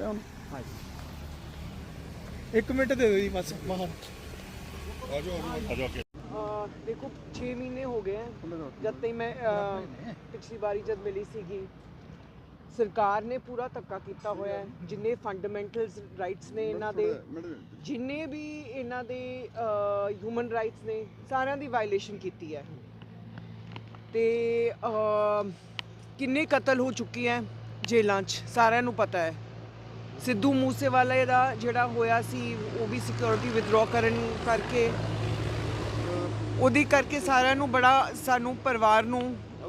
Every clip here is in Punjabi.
ਗਿਆ ਹੁਣ। ਮਿੰਟ ਦੇ ਦਿਓ ਜੀ ਬਸ ਬਾਹਰ ਅਹ ਦੇਖੋ 6 ਮਹੀਨੇ ਹੋ ਗਏ ਹੈ ਜਦ ਤੱਕ ਮੈਂ ਅਹ, ਪਿਛਲੀ ਵਾਰੀ ਜਦ ਮਿਲੀ ਸੀਗੀ ਸਰਕਾਰ ਨੇ ਪੂਰਾ ਧੱਕਾ ਕੀਤਾ ਹੋਇਆ ਹੈ। ਜਿੰਨੇ ਫੰਡਾਮੈਂਟਲਸ ਰਾਈਟਸ ਨੇ ਇਹਨਾਂ ਦੇ ਜਿੰਨੇ ਵੀ ਇਹਨਾਂ ਦੇ ਹਿਊਮਨ ਰਾਈਟਸ ਨੇ ਸਾਰਿਆਂ ਦੀ ਵਾਇਲੇਸ਼ਨ ਕੀਤੀ ਹੈ। ਤੇ ਅਹ, ਕਿੰਨੇ ਕਤਲ ਹੋ ਚੁੱਕੇ ਹੈ ਜੇਲ੍ਹਾਂ 'ਚ ਸਾਰਿਆਂ ਨੂੰ ਪਤਾ ਹੈ। ਸਿੱਧੂ ਮੂਸੇਵਾਲੇ ਦਾ ਜਿਹੜਾ ਹੋਇਆ ਸੀ ਉਹ ਵੀ ਸਿਕਿਉਰਿਟੀ ਵਿਦਡਰਾ ਕਰਨ ਕਰਕੇ ਉਹਦੀ ਕਰਕੇ ਸਾਰਿਆਂ ਨੂੰ ਬੜਾ ਸਾਨੂੰ ਪਰਿਵਾਰ ਨੂੰ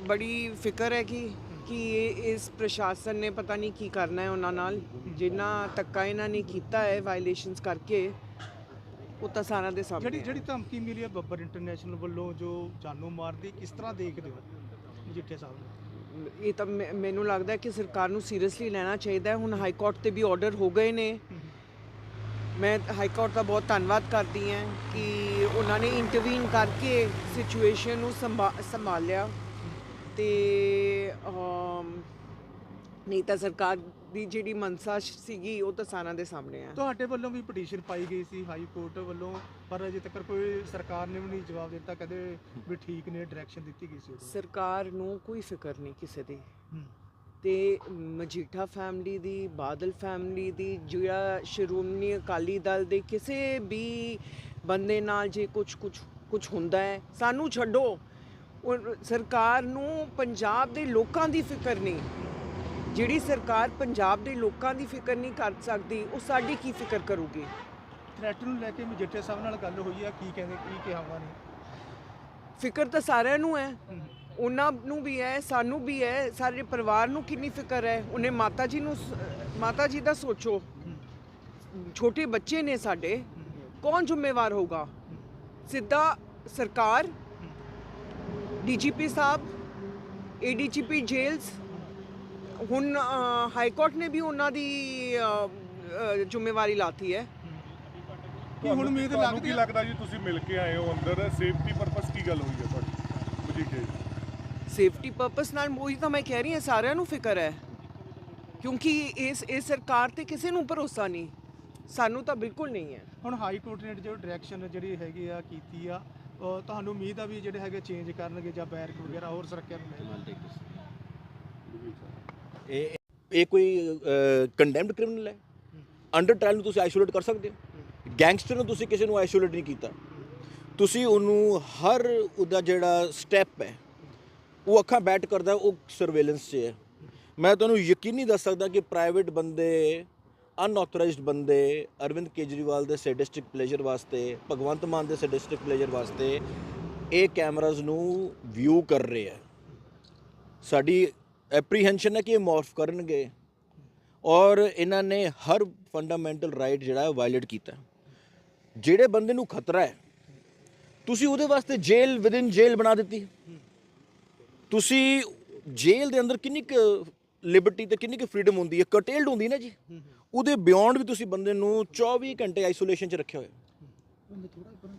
ਬੜੀ ਫਿਕਰ ਹੈ ਕਿ ਕਿ ਇਸ ਪ੍ਰਸ਼ਾਸਨ ਨੇ ਪਤਾ ਨਹੀਂ ਕੀ ਕਰਨਾ ਹੈ ਉਹਨਾਂ ਨਾਲ। ਜਿੰਨਾ ਧੱਕਾ ਇਹਨਾਂ ਨੇ ਕੀਤਾ ਹੈ ਵਾਇਲੇਸ਼ਨਸ ਕਰਕੇ ਉਹ ਤਾਂ ਸਾਰਿਆਂ ਦੇ ਸਾਹਮਣੇ ਜਿਹੜੀ। ਜਿਹੜੀ ਧਮਕੀ ਮਿਲੀ ਹੈ ਬੱਬਰ ਇੰਟਰਨੈਸ਼ਨਲ ਵੱਲੋਂ ਜੋ ਜਾਨੋਂ ਮਾਰਦੀ ਕਿਸ ਤਰ੍ਹਾਂ ਦੇਖਦੇ ਹੋ? ਮਜੀਠੇ ਸਾਹਿਬ ਇਹ ਤਾਂ ਮੈ- ਮੈਨੂੰ ਲੱਗਦਾ ਕਿ ਸਰਕਾਰ ਨੂੰ ਸੀਰੀਅਸਲੀ ਲੈਣਾ ਚਾਹੀਦਾ ਹੈ। ਹੁਣ ਹਾਈ ਕੋਰਟ ਤੇ ਵੀ ਆਰਡਰ ਹੋ ਗਏ ਨੇ। ਮੈਂ ਹਾਈ ਕੋਰਟ ਦਾ ਬਹੁਤ ਧੰਨਵਾਦ ਕਰਦੀ ਹਾਂ ਕਿ ਉਹਨਾਂ ਨੇ ਇੰਟਰਵੀਨ ਕਰਕੇ ਸਿਚੁਏਸ਼ਨ ਨੂੰ ਸੰਭਾ- ਸੰਭਾਲਿਆ। ਤੇ ਨਹੀਂ ਤਾਂ ਸਰਕਾਰ ਦੀ ਜਿਹੜੀ ਮਨਸਾ ਸੀਗੀ ਉਹ ਤਾਂ ਸਾਰਿਆਂ ਦੇ ਸਾਹਮਣੇ ਹੈ ਤੁਹਾਡੇ ਵੱਲੋਂ ਵੀ ਪਟੀਸ਼ਨ ਪਾਈ ਗਈ ਸੀ ਹਾਈ ਕੋਰਟ ਵੱਲੋਂ ਪਰ ਅਜੇ ਤੱਕ ਕੋਈ ਸਰਕਾਰ ਨੇ ਵੀ ਨਹੀਂ ਜਵਾਬ ਦਿੱਤਾ ਕਦੇ ਵੀ ਠੀਕ ਨੇ ਡਾਇਰੈਕਸ਼ਨ ਦਿੱਤੀ ਗਈ ਸੀ ਉਦੋਂ। ਸਰਕਾਰ ਨੂੰ ਕੋਈ ਫਿਕਰ ਨਹੀਂ ਕਿਸੇ ਦੀ। ਤੇ ਮਜੀਠਾ ਫੈਮਿਲੀ ਦੀ ਬਾਦਲ ਫੈਮਿਲੀ ਦੀ ਜਿਹੜਾ ਸ਼੍ਰੋਮਣੀ ਅਕਾਲੀ ਦਲ ਦੇ ਕਿਸੇ ਵੀ ਬੰਦੇ ਨਾਲ ਜੇ ਕੁਝ ਕੁਝ ਕੁਝ ਹੁੰਦਾ ਹੈ ਸਾਨੂੰ ਛੱਡੋ ਉਹ ਸਰਕਾਰ ਨੂੰ ਪੰਜਾਬ ਦੇ ਲੋਕਾਂ ਦੀ ਫਿਕਰ ਨਹੀਂ ਜਿਹੜੀ ਸਰਕਾਰ ਪੰਜਾਬ ਦੇ ਲੋਕਾਂ ਦੀ ਫਿਕਰ ਨਹੀਂ ਕਰ ਸਕਦੀ ਉਹ ਸਾਡੀ ਕੀ ਫਿਕਰ ਕਰੂਗੀ? ਥ੍ਰੈਟ ਨੂੰ ਲੈ ਕੇ ਮਜੀਠੇ ਸਾਹਿਬ ਨਾਲ ਗੱਲ ਹੋਈ ਆ ਕੀ ਕਹਿੰਦੇ ਕੀ ਕਿਹਾ ਉਹਨਾਂ ਨੇ? ਫਿਕਰ ਤਾਂ ਸਾਰਿਆਂ ਨੂੰ ਹੈ। ਉਹਨਾਂ ਨੂੰ ਵੀ ਹੈ ਸਾਨੂੰ ਵੀ ਹੈ ਸਾਰੇ ਪਰਿਵਾਰ ਨੂੰ ਕਿੰਨੀ ਫਿਕਰ ਹੈ? ਉਹਨੇ ਮਾਤਾ ਜੀ ਨੂੰ ਮਾਤਾ ਜੀ ਦਾ ਸੋਚੋ। ਛੋਟੇ ਬੱਚੇ ਨੇ ਸਾਡੇ ਕੌਣ ਜ਼ਿੰਮੇਵਾਰ ਹੋਗਾ ਸਿੱਧਾ ਸਰਕਾਰ ਡੀਜੀਪੀ ਸਾਹਿਬ ਏਡੀਜੀਪੀ ਜੇਲਸ ਹੁਣ ਹਾਈ ਕੋਰਟ ਨੇ ਵੀ ਉਹਨਾਂ ਦੀ ਜ਼ਿੰਮੇਵਾਰੀ ਲਾਤੀ ਹੈ। ਕੀ ਹੁਣ ਉਮੀਦ ਲੱਗਦੀ ਕੀ ਲੱਗਦਾ ਜੀ ਤੁਸੀਂ ਮਿਲ ਕੇ ਆਏ ਹੋ ਅੰਦਰ? ਸੇਫਟੀ ਪਰਪਸ ਕੀ ਗੱਲ ਹੋਈ ਹੈ ਤੁਹਾਡੀ? ਮਜੀਠੇ ਸੇਫਟੀ ਪਰਪਸ ਨਾਲ ਉਹੀ ਤਾਂ ਮੈਂ ਕਹਿ ਰਹੀ ਹਾਂ ਸਾਰਿਆਂ ਨੂੰ ਫਿਕਰ ਹੈ। ਕਿਉਂਕਿ ਇਸ ਇਸ ਸਰਕਾਰ ਤੇ ਕਿਸੇ ਨੂੰ ਭਰੋਸਾ ਨਹੀਂ। ਸਾਨੂੰ ਤਾਂ ਬਿਲਕੁਲ ਨਹੀਂ ਹੈ। ਹੁਣ ਹਾਈ ਕੋਰਟ ਨੇ ਜੋ ਡਾਇਰੈਕਸ਼ਨ ਜਿਹੜੀ ਹੈਗੀ ਆ ਕੀਤੀ ਆ ਤੁਹਾਨੂੰ ਉਮੀਦ ਆ ਵੀ ਜਿਹੜੇ ਹੈਗੇ ਚੇਂਜ ਕਰਨਗੇ ਜਾਂ ਬੈਰਕ ਵਗੈਰਾ ਹੋਰ ਸੁਰੱਖਿਆ ਮਿਲੇਗੀ ਇਹ ਇਹ ਕੋਈ ਕੰਡੈਮਡ ਕ੍ਰਿਮੀਨਲ ਹੈ? ਅੰਡਰ ਟ੍ਰਾਇਲ ਨੂੰ ਤੁਸੀਂ ਆਈਸੋਲੇਟ ਕਰ ਸਕਦੇ ਹੋ? ਗੈਂਗਸਟਰ ਨੂੰ ਤੁਸੀਂ ਕਿਸੇ ਨੂੰ ਆਈਸੋਲੇਟ ਨਹੀਂ ਕੀਤਾ। ਤੁਸੀਂ ਉਹਨੂੰ ਹਰ ਉਹਦਾ ਜਿਹੜਾ ਸਟੈਪ ਹੈ, ਉਹ ਅੱਖਾਂ ਬੈਠ ਕਰਦਾ, ਉਹ ਸਰਵੇਲੈਂਸ 'ਚ ਹੈ। ਮੈਂ ਤੁਹਾਨੂੰ ਯਕੀਨੀ ਦੱਸ ਸਕਦਾ ਕਿ ਪ੍ਰਾਈਵੇਟ ਬੰਦੇ ਅਨਆਥੋਰਾਈਜ਼ਡ ਬੰਦੇ, ਅਰਵਿੰਦ ਕੇਜਰੀਵਾਲ ਦੇ ਸੈਡਿਸਟਿਕ ਪਲੇਜ਼ਰ ਵਾਸਤੇ, ਭਗਵੰਤ ਮਾਨ ਦੇ ਸੈਡਿਸਟਿਕ ਪਲੇਜ਼ਰ ਵਾਸਤੇ ਇਹ ਕੈਮਰਾਜ਼ ਨੂੰ ਵਿਊ ਕਰ ਰਹੇ ਹੈ। ਸਾਡੀ ਐਪਰੀਹੈਂਸ਼ਨ ਹੈ ਕਿ ਇਹ ਮੌਰਫ ਕਰਨਗੇ ਔਰ ਇਹਨਾਂ ਨੇ ਹਰ ਫੰਡਾਮੈਂਟਲ ਰਾਈਟ ਜਿਹੜਾ ਹੈ ਵਾਇਲੇਟ ਕੀਤਾ ਜਿਹੜੇ ਬੰਦੇ ਨੂੰ ਖਤਰਾ ਹੈ ਤੁਸੀਂ ਉਹਦੇ ਵਾਸਤੇ ਜੇਲ੍ਹ ਵਿਦਿਨ ਜੇਲ੍ਹ ਬਣਾ ਦਿੱਤੀ ਤੁਸੀਂ ਜੇਲ੍ਹ ਦੇ ਅੰਦਰ ਕਿੰਨੀ ਕੁ ਲਿਬਰਟੀ ਤੇ ਕਿੰਨੀ ਕੁ ਫਰੀडम ਹੁੰਦੀ ਹੈ ਕਟੇਲਡ ਹੁੰਦੀ ਨਾ ਜੀ ਉਹਦੇ ਬਿਯੋਂਡ ਵੀ ਤੁਸੀਂ ਬੰਦੇ ਨੂੰ 24 ਘੰਟੇ ਆਈਸੋਲੇਸ਼ਨ 'ਚ ਰੱਖਿਆ ਹੋਇਆ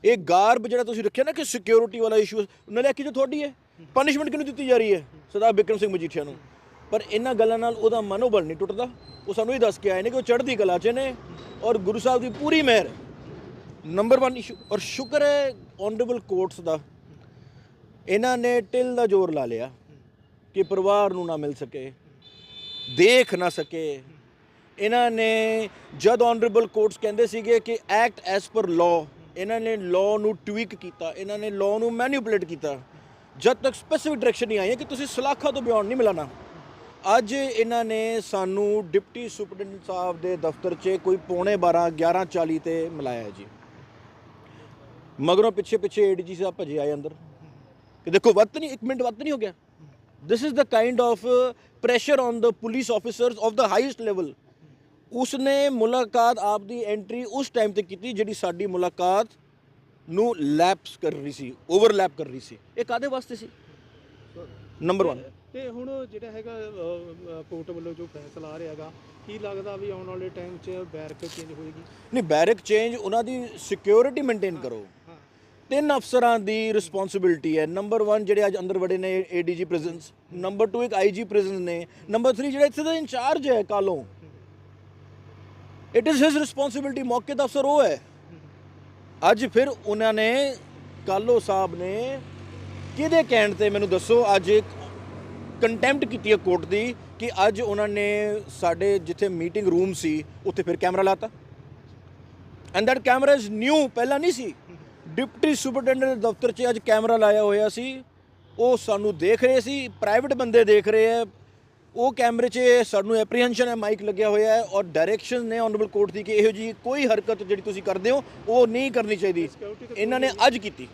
ਇਹ ਗਾਰਬ ਜਿਹੜਾ ਤੁਸੀਂ ਰੱਖਿਆ ਨਾ ਕਿ ਸਿਕਿਉਰਿਟੀ ਵਾਲਾ ਇਸ਼ੂ ਨਲਾਇਕੀ ਜੋ ਤੁਹਾਡੀ ਹੈ? ਪਨਿਸ਼ਮੈਂਟ ਕਿਹਨੂੰ ਦਿੱਤੀ ਜਾ ਰਹੀ ਹੈ? ਸਰਦਾਰ ਬਿਕਰਮ ਸਿੰਘ ਮਜੀਠੀਆ ਨੂੰ। ਪਰ ਇਹਨਾਂ ਗੱਲਾਂ ਨਾਲ ਉਹਦਾ ਮਨੋਬਲ ਨਹੀਂ ਟੁੱਟਦਾ। ਉਹ ਸਾਨੂੰ ਇਹ ਦੱਸ ਕੇ ਆਏ ਨੇ ਕਿ ਉਹ ਚੜ੍ਹਦੀ ਕਲਾ 'ਚ ਨੇ ਔਰ ਗੁਰੂ ਸਾਹਿਬ ਦੀ ਪੂਰੀ ਮਿਹਰ। ਨੰਬਰ 1 ਇਸ਼ੂ ਔਰ ਸ਼ੁਕਰ ਹੈ ਔਨਰੇਬਲ ਕੋਰਟਸ ਦਾ। ਇਹਨਾਂ ਨੇ ਟਿਲ ਦਾ ਜ਼ੋਰ ਲਾ ਲਿਆ ਕਿ ਪਰਿਵਾਰ ਨੂੰ ਨਾ ਮਿਲ ਸਕੇ, ਦੇਖ ਨਾ ਸਕੇ। ਇਹਨਾਂ ਨੇ ਜਦ ਆਨਰੇਬਲ ਕੋਰਟਸ ਕਹਿੰਦੇ ਸੀਗੇ ਕਿ ਐਕਟ ਐਸ ਪਰ ਲਾਅ ਇਹਨਾਂ ਨੇ ਲਾਅ ਨੂੰ ਟਵੀਕ ਕੀਤਾ, ਇਹਨਾਂ ਨੇ ਲਾਅ ਨੂੰ ਮੈਨੀਪੂਲੇਟ ਕੀਤਾ। ਜਦ ਤੱਕ ਸਪੈਸੀਫਿਕ ਡਾਇਰੈਕਸ਼ਨ ਨਹੀਂ ਆਈ ਹੈ ਕਿ ਤੁਸੀਂ ਸਲਾਖਾ ਤੋਂ ਬਿਯੋਂਡ ਨਹੀਂ ਮਿਲਾਣਾ। ਅੱਜ ਇਹਨਾਂ ਨੇ ਸਾਨੂੰ ਡਿਪਟੀ ਸੁਪਰਡੈਂਟ ਸਾਹਿਬ ਦੇ ਦਫ਼ਤਰ 'ਚ ਕੋਈ ਪੌਣੇ 12 11:40 ਤੇ ਮਿਲਾਇਆ ਜੀ। ਮਗਰੋਂ ਪਿੱਛੇ ਪਿੱਛੇ ਏਡੀਜੀ ਸਾਹਿਬ ਭਜੇ ਆਏ ਅੰਦਰ। ਕਿ ਦੇਖੋ ਵੱਧ ਨਹੀਂ, ਇੱਕ ਮਿੰਟ ਵੱਧ ਨਹੀਂ ਹੋ ਗਿਆ। This is the kind of pressure on the police officers of the highest level ਉਸਨੇ ਮੁਲਾਕਾਤ ਆਪ ਦੀ ਐਂਟਰੀ ਉਸ ਟਾਈਮ ਤੇ ਕੀਤੀ ਜਿਹੜੀ ਸਾਡੀ ਮੁਲਾਕਾਤ ਨੂੰ ਲੈਪਸ ਕਰ ਰਹੀ ਸੀ ਓਵਰਲੈਪ ਕਰ ਰਹੀ ਸੀ। ਇਹ ਕਾਦੇ ਵਾਸਤੇ ਸੀ? ਨੰਬਰ 1 ਤੇ ਹੁਣ ਜਿਹੜਾ ਹੈਗਾ ਕੋਰਟ ਵੱਲੋਂ ਜੋ ਫੈਸਲਾ ਆ ਰਿਹਾ ਹੈਗਾ ਕੀ ਲੱਗਦਾ ਵੀ ਆਉਣ ਵਾਲੇ ਟਾਈਮ 'ਚ ਬੈਰਕ ਚੇਂਜ ਹੋਏਗੀ? ਨਹੀਂ ਬੈਰਕ ਚੇਂਜ ਉਹਨਾਂ ਦੀ ਸਿਕਿਉਰਿਟੀ ਮੇਨਟੇਨ ਕਰੋ। ਤਿੰਨ ਅਫਸਰਾਂ ਦੀ ਰਿਸਪੌਂਸਿਬਿਲਟੀ ਹੈ। ਨੰਬਰ 1 ਜਿਹੜੇ ਅੱਜ ਅੰਦਰ ਵੜੇ ਨੇ ਏਡੀਜੀ ਪ੍ਰਿਜ਼ਨਸ ਨੰਬਰ 2 ਇੱਕ ਆਈਜੀ ਪ੍ਰਿਜ਼ਨਸ ਨੇ ਨੰਬਰ 3 ਜਿਹੜਾ ਇੱਥੇ ਦਾ ਇੰਚਾਰਜ ਹੈ ਕਾਲੋਂ ਇਟ ਇਜ਼ ਹਿਸ ਰਿਸਪੌਂਸਿਬਿਲਟੀ ਮੌਕੇ ਦਾ ਅਫਸਰ ਉਹ ਹੈ। ਅੱਜ ਫਿਰ ਉਹਨਾਂ ਨੇ ਕਾਲੋ ਸਾਹਿਬ ਨੇ ਕਿਹਦੇ ਕਹਿਣ ਤੇ ਮੈਨੂੰ ਦੱਸੋ, ਅੱਜ ਇੱਕ ਕੰਟੈਂਪਟ ਕੀਤੀ ਹੈ ਕੋਰਟ ਦੀ ਕਿ ਅੱਜ ਉਹਨਾਂ ਨੇ ਸਾਡੇ ਜਿੱਥੇ ਮੀਟਿੰਗ ਰੂਮ ਸੀ, ਉੱਥੇ ਫਿਰ ਕੈਮਰਾ ਲਾਤਾ। And that camera is new ਪਹਿਲਾਂ ਨਹੀਂ ਸੀ। ਡਿਪਟੀ ਸੁਪਰਡੈਂਟ ਦਫ਼ਤਰ 'ਚ ਅੱਜ ਕੈਮਰਾ ਲਾਇਆ ਹੋਇਆ ਸੀ। ਉਹ ਸਾਨੂੰ ਦੇਖ ਰਹੇ ਸੀ ਪ੍ਰਾਈਵੇਟ ਬੰਦੇ ਦੇਖ ਰਹੇ ਹੈ। ਉਹ ਕੈਮਰੇ 'ਚ ਸਾਨੂੰ ਐਪਰੀਹੈਂਸ਼ਨ ਹੈ ਮਾਈਕ ਲੱਗਿਆ ਹੋਇਆ ਹੈ ਔਰ ਡਾਇਰੈਕਸ਼ਨ ਨੇ ਆਨਰੇਬਲ ਕੋਰਟ ਦੀ ਕਿ ਇਹੋ ਜੀ ਕੋਈ ਹਰਕਤ ਜਿਹੜੀ ਤੁਸੀਂ ਕਰਦੇ ਹੋ ਉਹ ਨਹੀਂ ਕਰਨੀ ਚਾਹੀਦੀ। ਇਹਨਾਂ ਨੇ ਅੱਜ ਕੀਤੀ।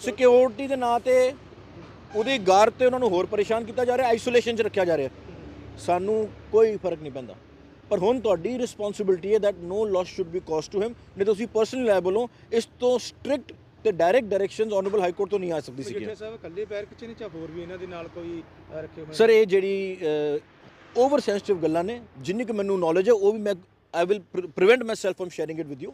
ਸਿਕਿਉਰਿਟੀ ਦੇ ਨਾਂ ਤੇ ਉਹਦੀ ਗਾਰ ਤੇ ਉਹਨਾਂ ਨੂੰ ਹੋਰ ਪਰੇਸ਼ਾਨ ਕੀਤਾ ਜਾ ਰਿਹਾ ਆਈਸੋਲੇਸ਼ਨ 'ਚ ਰੱਖਿਆ ਜਾ ਰਿਹਾ। ਸਾਨੂੰ ਕੋਈ ਫ਼ਰਕ ਨਹੀਂ ਪੈਂਦਾ। ਪਰ ਹੁਣ ਤੁਹਾਡੀ ਰਿਸਪੌਂਸਿਬਿਲਟੀ ਹੈ that no loss should be caused to him ਨਹੀਂ ਤਾਂ ਤੁਸੀਂ ਪਰਸਨਲੀ ਹੋ। ਇਸ ਤੋਂ ਸਟ੍ਰਿਕਟ ਤੇ direct directions honourable high court ਤੋਂ ਨਹੀਂ ਆ ਸਕਦੀ ਸੀ ਜਿੱਥੇ ਸਾਹਿਬ ਇਕੱਲੇ ਬੈਰਕ ਚ ਨਹੀਂ ਚਾ ਹੋਰ ਵੀ ਇਹਨਾਂ ਦੇ ਨਾਲ ਕੋਈ ਰੱਖੇ ਹੋਏ ਸਰ ਇਹ ਜਿਹੜੀ ਓਵਰ ਸੈਂਸਿਟਿਵ ਗੱਲਾਂ ਨੇ ਜਿੰਨੀ ਕਿ ਮੈਨੂੰ ਨੌਲੇਜ ਹੈ ਉਹ ਵੀ ਮੈਂ I will prevent myself from sharing it with you